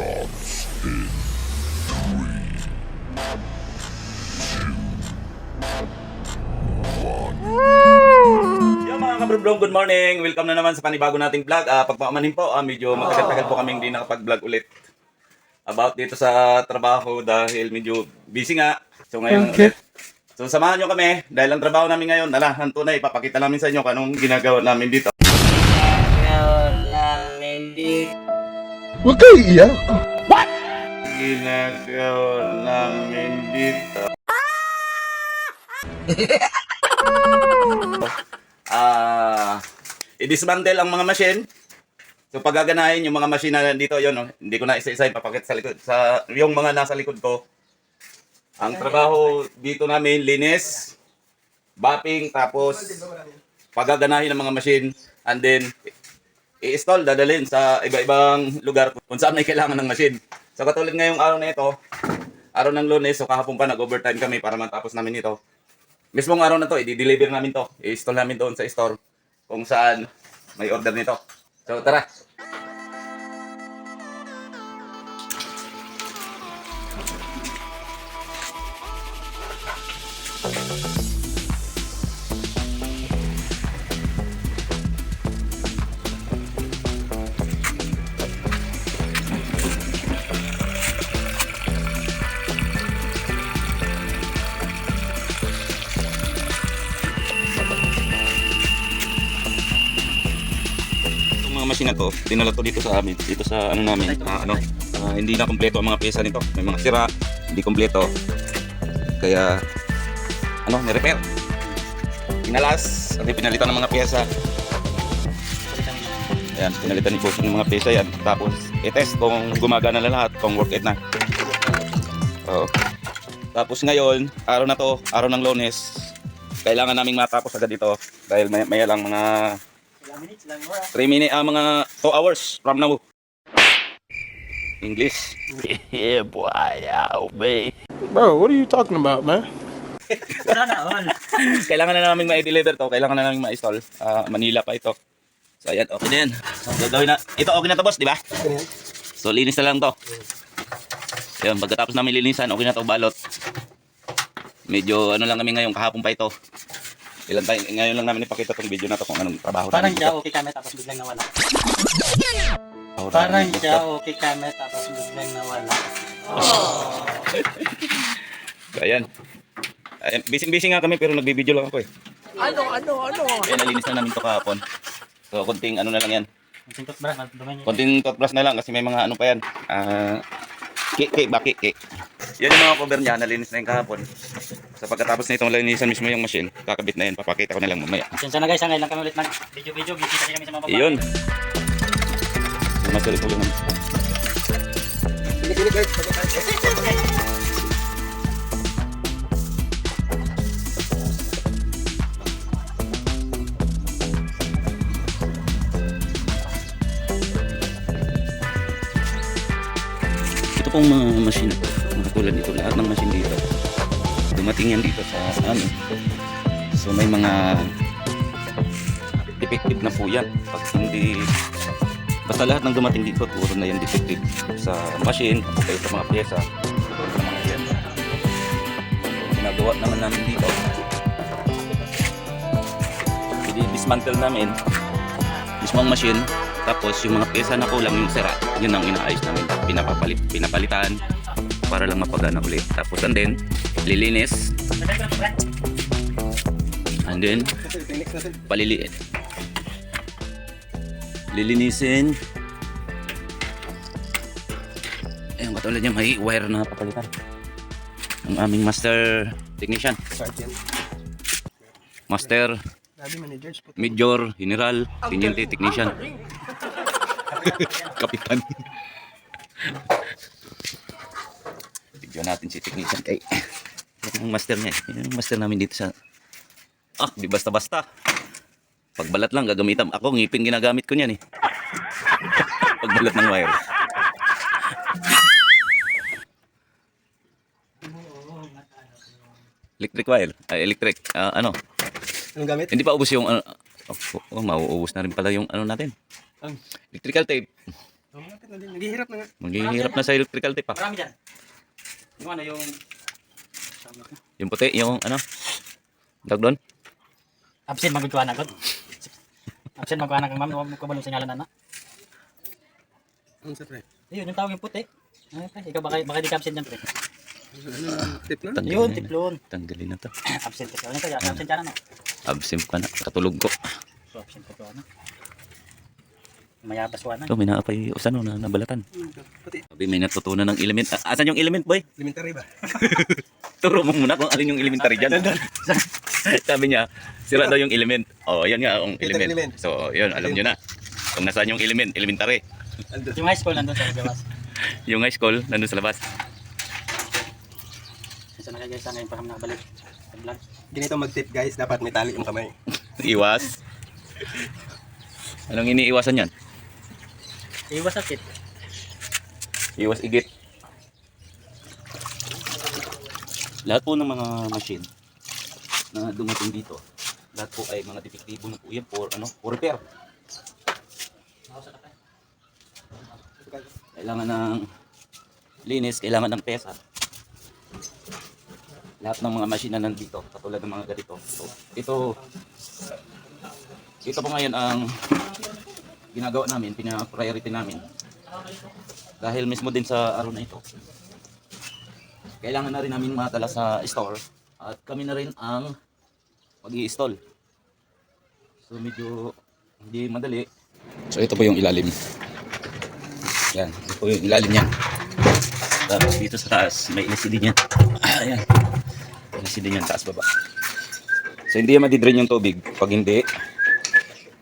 Shots in three, Yo mga kabroblog, good morning! Welcome na naman sa panibago nating vlog. Ah, pagpamanin po, ah, medyo matagal-tagal po kaming hindi nakapag-vlog ulit. About dito sa trabaho dahil medyo busy nga. So ngayon, Okay. so samahan nyo kami dahil ang trabaho namin ngayon, ala, ang tunay, ipapakita namin sa inyo kung anong ginagawa namin dito. Huwag kayo iiyak. Ginagawa namin dito. Ah, i-dismantle ang mga machine. So paggaganahin yung mga machine na nandito, yun, no? hindi ko na isa-isa ipapakita sa likod. Sa, yung mga nasa likod ko, ang trabaho dito namin, linis, bapping, tapos paggaganahin ng mga machine, and then i-install, dadalhin sa iba-ibang lugar kung saan may kailangan ng machine. So katulad ngayong araw na ito, araw ng lunes, so kahapon pa nag-overtime kami para matapos namin ito. Mismong araw na to, i-deliver namin to. I-install namin doon sa store kung saan may order nito. So tara. Itong mga na to, dinala to dito sa amin, dito sa ano namin, ah, ano, ah, hindi na kompleto ang mga pyesa nito. May mga sira, hindi kompleto. Kaya ano, ni-repair. Pinalas, at pinalitan ng mga pyesa. Ayan, pinalitan ni Bossing ng mga pyesa yan. Tapos, i-test kung gumagana na lahat, kung worth it na. Oo. Tapos ngayon, araw na to, araw ng lunes, kailangan naming matapos agad ito dahil may, may lang mga 3 minutes, ah, mga 2 hours from now. English. yeah, boy, out, man. Bro, what are you talking about, man? kailangan na namin ma-deliver to. Kailangan na namin ma-install. Ah, Manila pa ito. So, ayan. Okay na yan. So, gagawin na. Ito, okay na to, boss, di ba? So, linis na lang to. Ayan, pagkatapos namin linisan, okay na to, balot. Medyo, ano lang kami ngayon, kahapon pa ito. Ilan tayo, ngayon lang namin ipakita tong video na to kung anong trabaho Parang namin okay kami tapos biglang nawala. Trabaho Parang namin dito. okay kami tapos biglang nawala. So, ayan. Busy-busy nga kami pero nagbibideo lang ako eh. Ano, ano, ano? Ayan, nalinis na namin to kahapon. So, konting ano na lang yan. Yung toothbrush, madumi niya. Konting toothbrush na lang kasi may mga ano pa yan. Ah, cake, cake ba? Cake, cake. Yan yung mga cover niya, nalinis na yung kahapon. Sa pagkatapos na itong linisan mismo yung machine, kakabit na yan, papakita ko na lang mamaya. Pasensya na guys, ngayon lang kami ulit mag-video-video. Kasi kami sa mga babae. Iyon. Masal ko lang. Ito pong mga machine mga tulad nito, lahat ng machine dito. Dumating yan dito sa amin. So may mga defective na po yan. Pag hindi, basta lahat ng dumating dito, puro na yan defective sa machine, o kaya sa mga pyesa. Sa mga yan. Ginagawa naman namin dito. I-dismantle namin mismo ang machine tapos yung mga pyesa na kulang yung sira yun ang inaayos namin pinapapalit pinapalitan para lang mapagana ulit tapos and then lilinis and then paliliit lilinisin ayun katulad niya may wire na papalitan ang aming master technician Sergeant. master. Major, General, Teniente, Technician. Kapitan. Video natin si Technician kay yung master niya. eh. Yan yung master namin dito sa Ah, di basta-basta. Pagbalat lang gagamitan. Ako ngipin ginagamit ko niyan eh. Pagbalat ng wire. Electric wire. Ay, electric. Ah, ano? Anong gamit? Hindi pa ubos yung ano. Oh, oh, mauubos na rin pala yung ano natin. Ang? Electrical tape. Oh, malapit na din. Naghihirap na nga. Maghihirap na sa electrical tape ah. Marami dyan. Yung ano yung... Yung puti, yung ano? Tawag doon? Absent magkukuha na agad. Absent magkuha na kang ma'am. Huwag mo kabalong sinyalan na na. Ano sa pre? Ayun, yung tawag yung puti. Ay, pre, ikaw baka, baka di ka absent dyan, pre. Ano yung tip na? Tanggalin Yun, tiplon. Tanggalin na to. absent ka. Ano kaya? Absent ka na, no? Absent ka na. Katulog ko. So, absent ka to, ano? Mayabas ko, ano? So, may naapay usano na nabalatan. Pati Sabi, may natutunan ng element. Ah, asan yung element, boy? elementary ba? Turo mo muna kung alin yung elementary dyan. Sabi niya, sira daw yung element. Oh, yan nga ang Ito element. element. So, yun, alam niyo na. Kung nasaan yung element, elementary. Yung high school nandun sa Gawas. Yung high school, nandun sa labas. Isa na kayo guys, ngayon pa kami nakabalik. Ganito mag-tip guys, dapat may tali yung kamay. Iwas. Anong iniiwasan yan? Iwas sakit. Iwas igit. Lahat po ng mga machine na dumating dito, lahat po ay mga detektibo na po yan for, ano, for repair. Kailangan ng linis, kailangan ng pesa. Lahat ng mga machine na nandito, katulad ng mga ganito. So, ito, ito po ngayon ang ginagawa namin, pina-priority namin. Dahil mismo din sa araw na ito, kailangan na rin namin matala sa store at kami na rin ang mag install So medyo hindi madali. So ito po yung ilalim. Yan, ito po yung ilalim niyan. Tapos dito sa taas, may LCD niyan. Ah, Ayan. LCD niyan, taas baba. So hindi yan madidrain yung tubig. Pag hindi,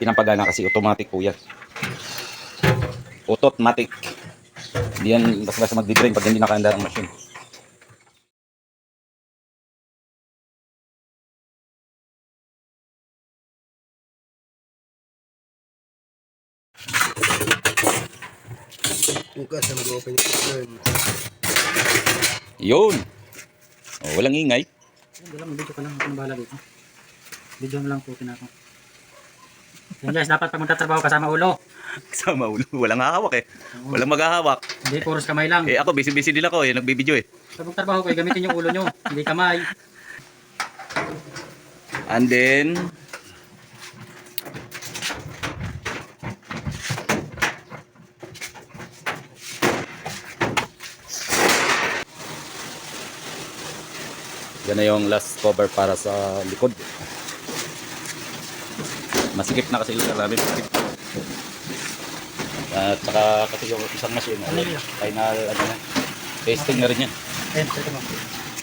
pinapagana kasi automatic po yan. Automatic. Hindi yan basta magdidrain pag hindi nakaanda ang machine. Bukas na mag-open yung. Yun. Oh, walang ingay. Hindi lang, video ka lang. Ako na bahala dito. Video mo lang po pinako. Yan guys, dapat pag magtatrabaho kasama ulo. Kasama ulo. Walang hahawak eh. Walang maghahawak. Hindi, puros kamay lang. Eh ako, busy-busy din ako eh. Nagbibideo eh. Pag magtrabaho kayo, gamitin yung ulo nyo. Hindi kamay. And then, yan na yung last cover para sa likod. Masikip na kasi yung namin. At saka kasi yung isang machine, ano, final, ano, na, testing na rin yan.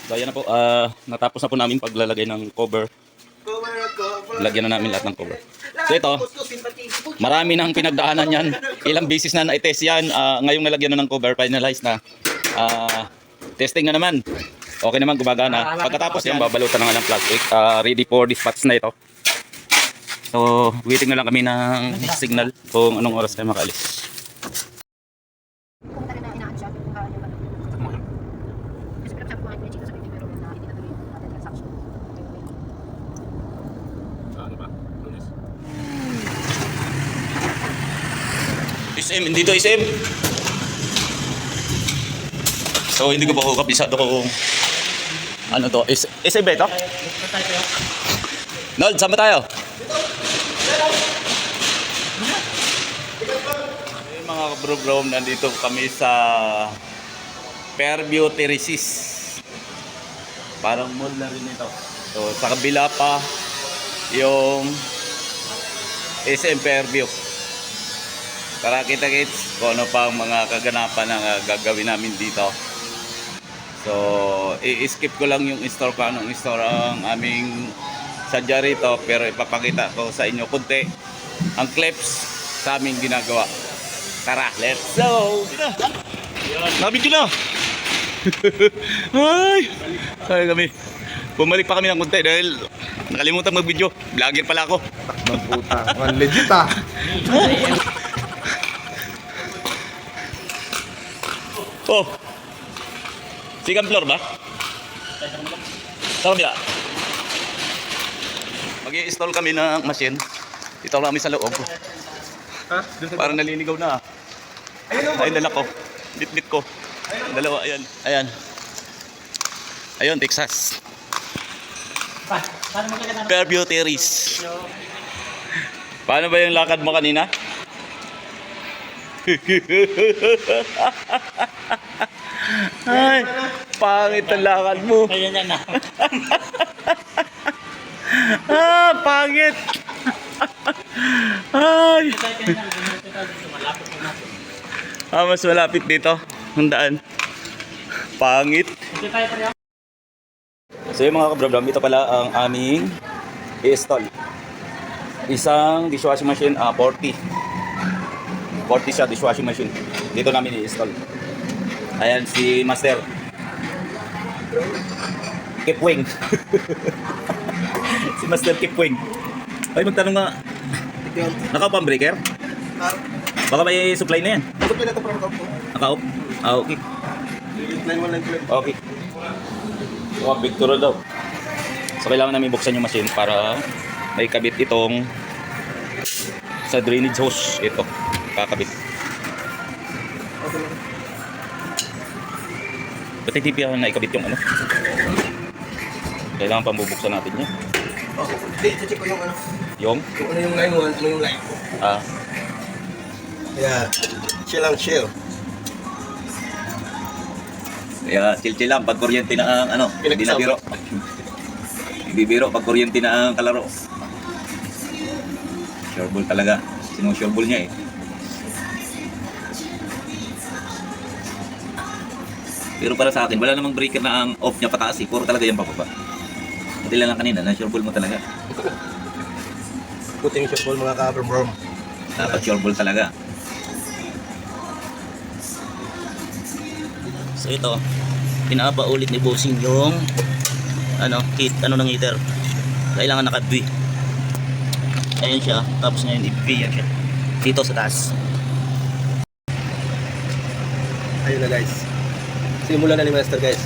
So ayan na po, ah, natapos na po namin paglalagay ng cover. Lagyan na namin lahat ng cover. So ito, marami nang pinagdaanan yan. Ilang beses na na-test yan. Ah, ngayong nalagyan na ng cover, finalized na. Ah, testing na naman. Okay naman, gumagana. Pagkatapos yan, babalutan na nga ng plastic. Ah, ready for dispatch na ito. So, waiting na lang kami ng signal kung anong oras kayo makaalis. SM, hindi to SM. So, hindi ko pa ko kabisado kung ano to. SM ba ito? Nod, saan ba tayo? Hey, mga kabro-bro, nandito kami sa Fairview Terraces. Parang mall na rin ito. So, sa kabila pa yung SM Fairview para kita-kits kung ano pa ang mga kaganapan na gagawin namin dito. So, i-skip ko lang yung store ko anong store ang aming sadya rito pero ipapakita ko sa inyo kunti ang clips sa aming ginagawa. Tara, let's go! Nabidyo na! Ay! Ay kami. Bumalik pa kami ng kunti dahil nakalimutan mag-video. Vlogger pala ako. Ng puta. Legit ah. Oh. Second floor ba? Sa kabila. Mag-i-install kami ng machine. Dito kami sa loob. Ha? Parang naliligaw na. Ayun, dala ko. Bit-bit ko. Dalawa, ayan. Ayan. Ayun, Texas. Fairview Terrace. Paano ba yung lakad mo kanina? Ay, pangit ang lakad mo. Ayan yan na. Ah, pangit. Ay. Ah, mas malapit dito. Ang daan. Pangit. So yung mga kabrabram, ito pala ang aming i-install. Isang dishwashing machine, ah 40. 40 siya dishwashing machine. Dito namin i-install. Ayan si Master. Kipwing. si Master Kipwing. Ay, magtanong nga. Naka pa ang breaker? Baka may supply na yan. Ito pala ito para ko. Naka-off. Ah, okay. 919 kilo. Okay. Oh, Victor daw. So kailangan namin buksan yung machine para may kabit itong sa drainage hose. Ito, kakabit. Ba't hindi pa na ikabit yung ano? Kailangan pang bubuksan natin yan. Oh, hindi, check ko yung ano. Yung, Yung ano yung line 1, ano yung line 2. ah, Yeah. Chill lang, chill. kaya chill-chill lang pag kuryente na ang ano, hindi na biro. Hindi biro pag kuryente na ang kalaro. Sure ball talaga. Sinusure ball niya eh. Pero para sa akin, wala namang breaker na ang off niya pataas eh. Puro talaga yan pababa. Hindi lang kanina, na-sure ball mo talaga. Puting shot ball mga ka-brom. Dapat sure ball talaga. So ito, pinapaulit ni Bossing yung ano, kit, ano ng heater. Kailangan naka-V. Ayan siya, tapos ngayon i-V yan siya. Dito sa taas. Ayun na guys. Simulan na ni Master guys.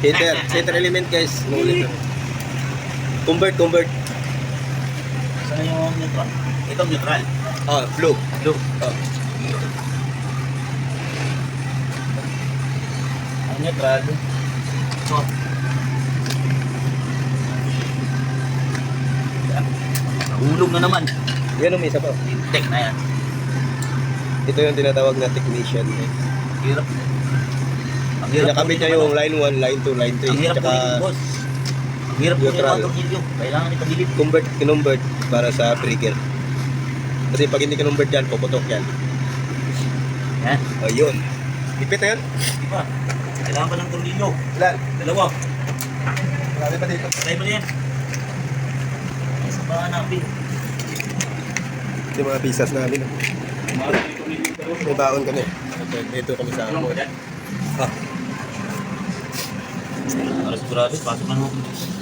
Heater, heater element guys. Nulit na. Convert, convert. Saan yung neutral? Ito neutral. Oh, blue. Blue. Oh. Ang neutral. Ito. Hulog na naman. Yan ang isa pa. Intek na yan. Ito yung tinatawag na technician. Hirap. Ang hirap Kinakabit niya yung line 1, line 2, line 3. Ang hirap Tsaka boss. Hirap po yung neutral. tornilyo. Kailangan ipagilip. convert, kinumbert para sa breaker. Kasi pag hindi kinumbert yan, puputok yan. Yan. O yun. Ipit na yun. Di ba? Kailangan pa ng tornilyo. Ilan? Dalawa. Marami pa dito. Patay mo na yan. Isa pa hanapin. Ito yung mga pisas namin. Marami tornilyo pero. May baon kami. Dito kami sa Ano yan? Ah, Para sigurado, pasok na natin.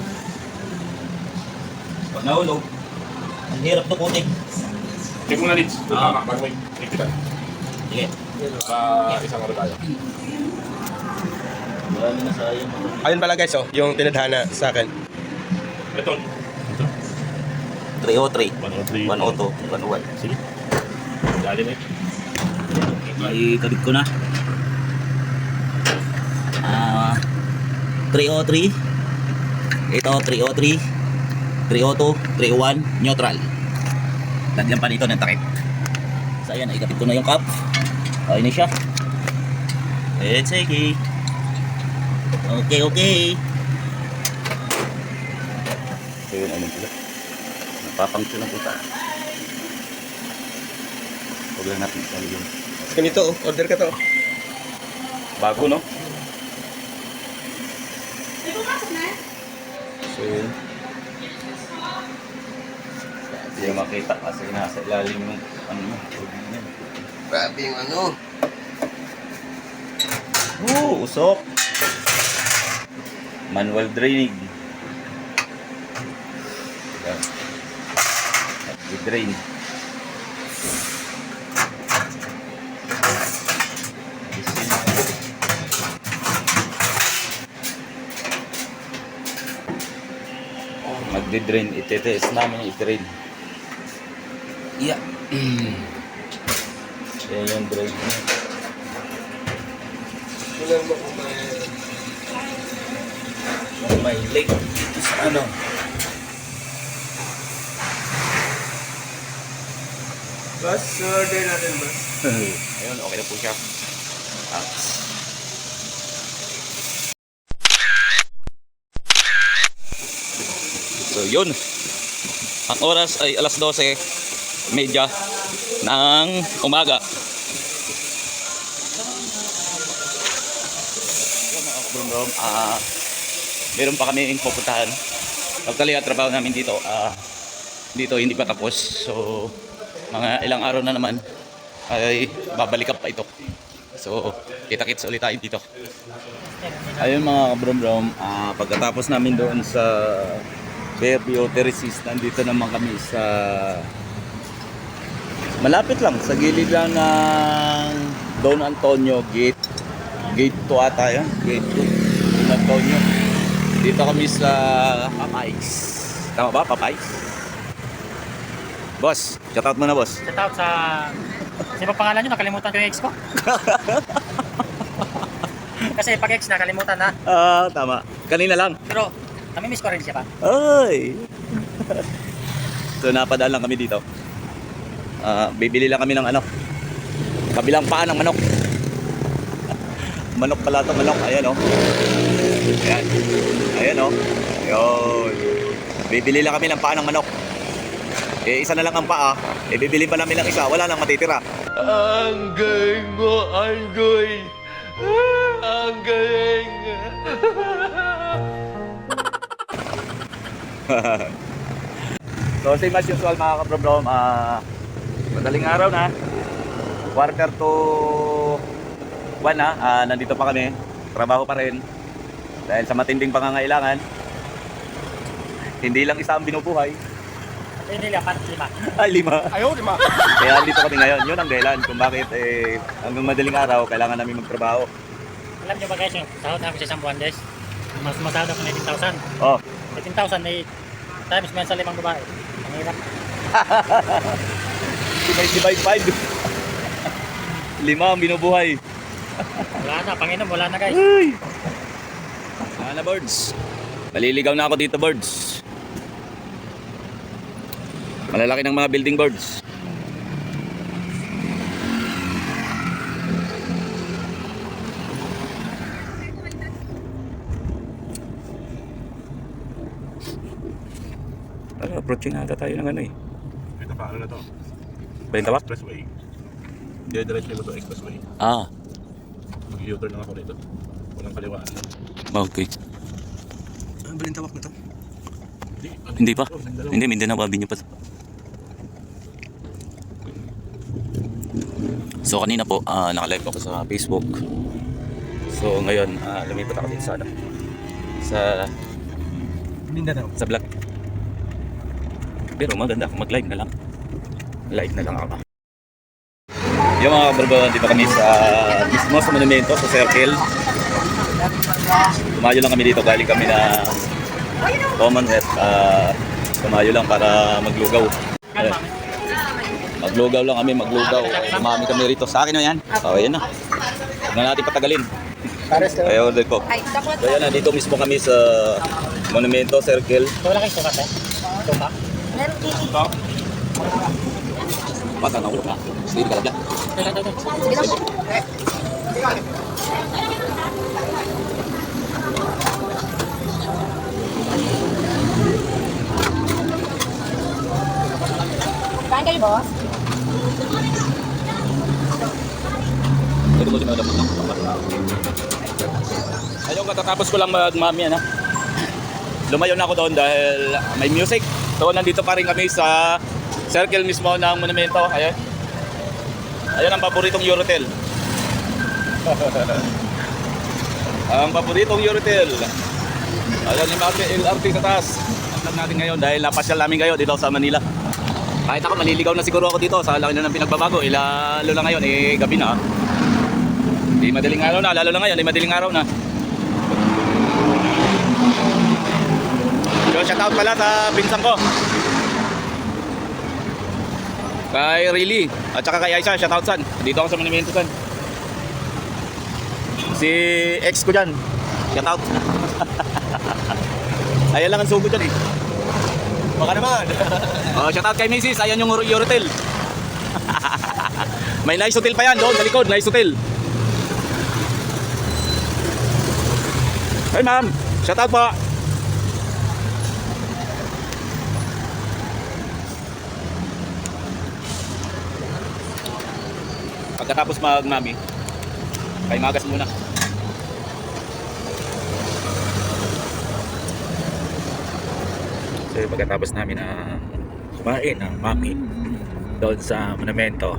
Pag nahulog, ang hirap tukutin. Check mo na. Ito Ah. tama. Bago may kita. Sige. Sa isang ano tayo. Marami na sayang. ayun pala guys, oh, yung tinadhana sa akin. Ito. 303. 103. 102. 101. Sige. Dali na eh. May kabit ko na. Ah, 303. Ito 303. 302, 301, neutral. Lagyan pa nito ng takip. So ayan, ikapit ko na yung cup. Okay na siya. Let's sige. Okay, okay. So yun, ano sila? Napapangto na puta. Huwag lang natin isali yun. Ganito, oh, order ka to. Bago, no? So, yun. Hindi yung makita kasi nasa ilalim yung ano mo, tubig niya. Grabe yung ano. Oo, usok. Manual draining. Yan. I-drain. Magdi-drain. Ite-test namin i-drain. Yeah. Yan yung brake niya. Tingnan mo kung may... May leak. Sa ano? Boss, order natin boss. Ayun, okay na po siya. Ah. So yun. Ang oras ay alas 12 media ng umaga. Kabrom-brom, ah, meron pa kami pupuntahan. Actually, ang trabaho namin dito, ah, dito hindi pa tapos. So, mga ilang araw na naman ay babalik pa ito. So, kita-kits ulit tayo dito. Ayun mga kabrom-brom, ah, pagkatapos namin doon sa Fairview Terraces, nandito naman kami sa malapit lang, sa gilid lang ng Don Antonio Gate. Gate 2 ata yan, Gate 2, Don Antonio. Dito kami sa Papay's. Tama ba, Papay's? Boss, shout out mo na boss. Shout out sa... Sino ba pangalan nyo? Nakalimutan ko yung ex ko. Kasi pag ex nakalimutan na. Ah, tama. Kanina lang. Pero kami miss ko rin siya pa. Ay! so, napadaan lang kami dito. Ah, bibili lang kami ng ano. Kabilang paa ng manok. manok pala to, manok. Ayan oh. Ayan. Ayan oh. Ayun. Bibili lang kami ng paa ng manok. Eh, isa na lang ang paa. Eh, bibili pa namin ng isa. Wala nang matitira. Ang galing mo, Anggoy. Ang galing. So same as usual mga ka-problem, ah madaling araw na, quarter to one na, ah, nandito pa kami, trabaho pa rin, dahil sa matinding pangangailangan, hindi lang isa ang binubuhay, Hindi lang, parang lima. ay lima. Ayaw, di ma. Kaya dito kami ngayon, yun ang dahilan kung bakit eh, hanggang madaling araw, kailangan namin magtrabaho. Alam nyo ba guys, yung sahod namin sa isang buwan guys, mas masahod ako ng 18,000. Oh, 18,000 ay times mo yan sa limang babae. Ang hirap. divide, divide, five. lima ang binubuhay. Wala na, Panginoon, wala na guys. Wala na birds. Maliligaw na ako dito birds. Malalaki ng mga building birds. Approaching ata tayo ng ano eh. Ito pa, ano na to? Balintawak? Expressway. Diretso ko to expressway. Ah, Mag-u-turn lang ako dito. Walang kaliwaan. okay. Ang balintawak na to. Hindi, Hindi pa? Hindi, hindi na Binyo pa. So kanina po, ah, naka-live ako sa Facebook. So ngayon, ah, lumipat ako dito sa ano, sa Mindanao. sa vlog. Pero maganda kung mag-live na lang. Live na lang ako. Yung mga barba, dito kami sa mismo sa monumento, sa circle. Tumayo lang kami dito, galing kami na Commonwealth. Uh, tumayo lang para maglugaw. Eh, maglugaw lang kami, maglugaw. Tumami kami rito. Sa akin na yan. Okay, yan na. Huwag na natin patagalin. Pares ka. Ayaw order ko. So yan, nandito mismo kami sa Monumento Circle. Wala kayo sukat eh. Suka. Meron dito. Bata na ulo ka. Sige ka lang. Sige lang. Kain kayo, boss? Ito ko sinadap lang. Ayun, katatapos ko lang magmami na. Lumayo na ako doon dahil may music. So, nandito pa rin kami sa circle mismo ng monumento. Ayan. Ayan ang paboritong Eurotel. ang paboritong Eurotel. Ayan yung mga LRT sa taas. Ang natin ngayon dahil napasyal namin kayo dito sa Manila. Kahit ako maliligaw na siguro ako dito sa laki na ng pinagbabago. Eh, lalo na ngayon, eh gabi na. Di madaling araw na, lalo na ngayon, di madaling araw na. So, shout out pala sa pinsan ko. Kay Riley. At saka kay Aisha. Shoutout san. Dito ako sa Monumento san. Si ex ko dyan. Shoutout. Ayan lang ang sugod dyan eh. Baka naman. Oh, shoutout kay Mrs. Ayan yung Eurotel. May nice hotel pa yan doon sa likod. Nice hotel. Hey ma'am. Shoutout po. Pagkatapos magmami, kay magas muna. So pagkatapos namin na kumain ng mami doon sa monumento.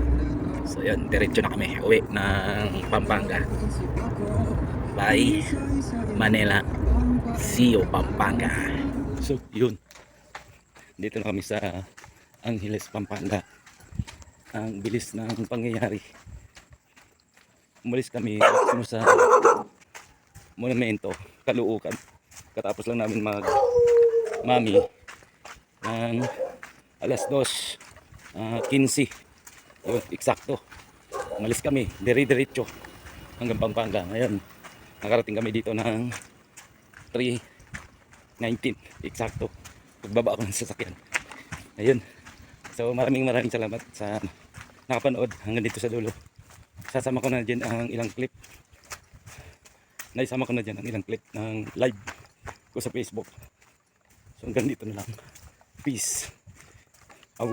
So yun, diretso na kami uwi ng Pampanga. Bye Manila. See you Pampanga. So yun. Dito na kami sa Angeles, Pampanga. Ang bilis ng pangyayari. Umalis kami ano sa monumento, Kaluukan. Katapos lang namin mag mami ng alas 2 ah, 15 yun, eksakto. Umalis kami dire-diretso hanggang Pampanga. Ngayon nakarating kami dito ng 3.19 eksakto. Pagbaba ako ng sasakyan. Ayun. So maraming maraming salamat sa nakapanood hanggang dito sa dulo sasama ko na dyan ang ilang clip. Naisama ko na dyan ang ilang clip ng live ko sa Facebook. So hanggang dito na lang. Peace. Au.